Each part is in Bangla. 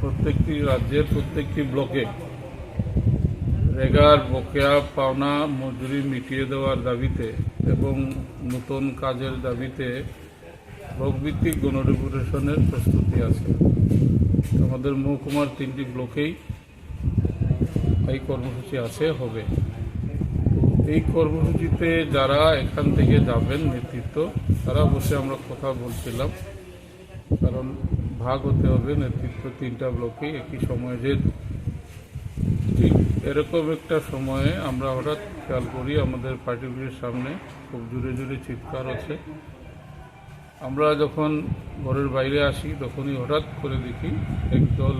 প্রত্যেকটি রাজ্যের প্রত্যেকটি ব্লকে রেগার বকেয়া পাওনা মজুরি মিটিয়ে দেওয়ার দাবিতে এবং নতুন কাজের দাবিতে ব্লকভিত্তিক গণডেপুটেশনের প্রস্তুতি আছে। আমাদের মহকুমার তিনটি ব্লকেই এই কর্মসূচি আছে, হবে। এই কর্মসূচিতে যারা এখান থেকে যাবেন নেতৃত্ব, তারা বসে আমরা কথা বলছিলাম। কারণ ভাগ হতে হবে নেতৃত্ব তিনটা ব্লকে, একই সময়ে যেহেতু। ঠিক এরকম একটা সময়ে আমরা হঠাৎ খেয়াল করি, আমাদের পার্টিগুলির সামনে খুব জোরে জোরে চিৎকার আছে আমরা যখন ঘরের বাইরে আসি, তখনই হঠাৎ করে দেখি একদল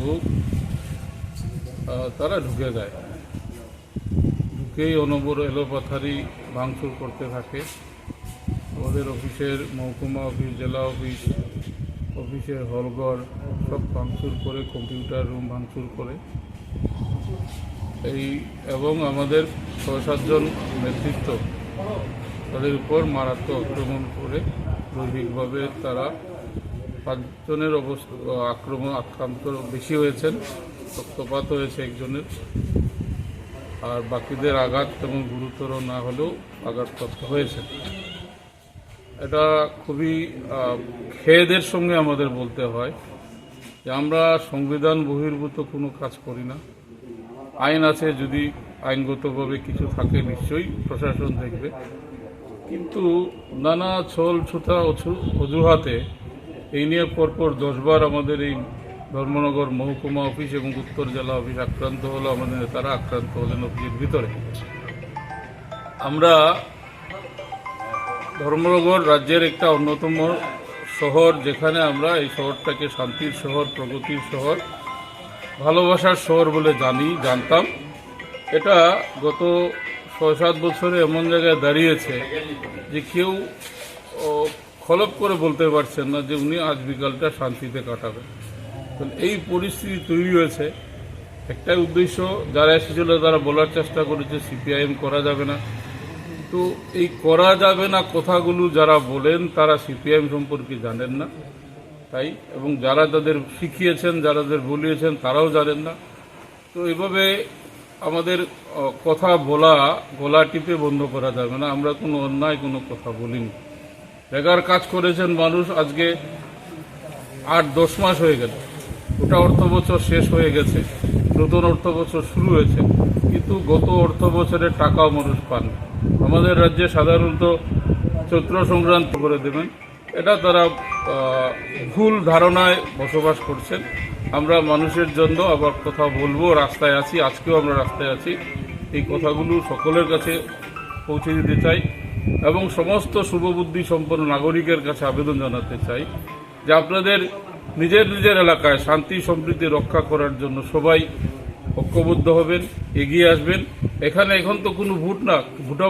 লোক তারা ঢুকে যায়। ঢুকেই অনবর এলোপাথারি ভাঙচুর করতে থাকে। আমাদের অফিসের মহকুমা অফিস, জেলা অফিস, অফিসের হলঘর সব ভাঙচুর করে, কম্পিউটার রুম ভাঙচুর করে। এই এবং আমাদের ছয় সাতজন নেতৃত্ব তাদের উপর মারাত্মক আক্রমণ করে দৈহিকভাবে তারা পাঁচজনের অবস্থা, আক্রমণ, আক্রান্ত বেশি হয়েছেন। রক্তপাত হয়েছে একজনের। আর বাকিদের আঘাত তেমন গুরুতর না হলেও আঘাতপ্রাপ্ত হয়েছে। এটা খুবই খেয়েদের সঙ্গে আমাদের বলতে হয় যে আমরা সংবিধান বহির্ভূত কোনো কাজ করি না। আইন আছে যদি আইনগতভাবে কিছু থাকে নিশ্চয়ই প্রশাসন দেখবে। কিন্তু নানা ছল ছুতা অজুহাতে এই নিয়ে পরপর দশবার আমাদের এই ধর্মনগর মহকুমা অফিস এবং উত্তর জেলা অফিস আক্রান্ত হলো, আমাদের নেতারা আক্রান্ত হলেন অফিসের ভিতরে। আমরা ধর্মনগর রাজ্যের একটা অন্যতম শহর, যেখানে আমরা এই শহরটাকে শান্তির শহর, প্রগতির শহর, ভালোবাসার শহর বলে জানি, জানতাম। এটা গত ছয় সাত বছরে এমন জায়গায় দাঁড়িয়েছে যে কেউ খলপ করে বলতে পারছেন না যে উনি আজ বিকালটা শান্তিতে কাটাবেন। এই পরিস্থিতি তৈরি হয়েছে, একটাই উদ্দেশ্য যারা এসেছিল তারা বলার চেষ্টা করেছে সিপিআইএম করা যাবে না। তো এই করা যাবে না কথাগুলো যারা বলেন তারা সিপিআইএম সম্পর্কে জানেন না। তাই, এবং যারা তাদের শিখিয়েছেন, যারা তাদের বলিয়েছেন তারাও জানেন না। তো এভাবে আমাদের কথা বলা, গলা টিপে বন্ধ করা যাবে না। আমরা কোনো অন্যায় কোনো কথা বলিনি। বেকার কাজ করেছেন মানুষ, আজকে আট দশ মাস হয়ে গেল। ওটা অর্থ বছর শেষ হয়ে গেছে, নতুন অর্থ বছর শুরু হয়েছে, কিন্তু গত অর্থ বছরের টাকাও মানুষ পান আমাদের রাজ্যে সাধারণত চৈত্র সংক্রান্ত করে দেবেন। এটা তারা ভুল ধারণায় বসবাস করছেন। আমরা মানুষের জন্য আবার কথা বলব, রাস্তায় আছি, আজকেও আমরা রাস্তায় আছি। এই কথাগুলো সকলের কাছে পৌঁছে দিতে চাই এবং সমস্ত শুভবুদ্ধি সম্পন্ন নাগরিকের কাছে আবেদন জানাতে চাই যে আপনাদের নিজের নিজের এলাকায় শান্তি, সমৃদ্ধি রক্ষা করার জন্য সবাই ঐক্যবদ্ধ হবেন, এগিয়ে আসবেন। এখানে এখন তো কোনো ভোট না ভোটা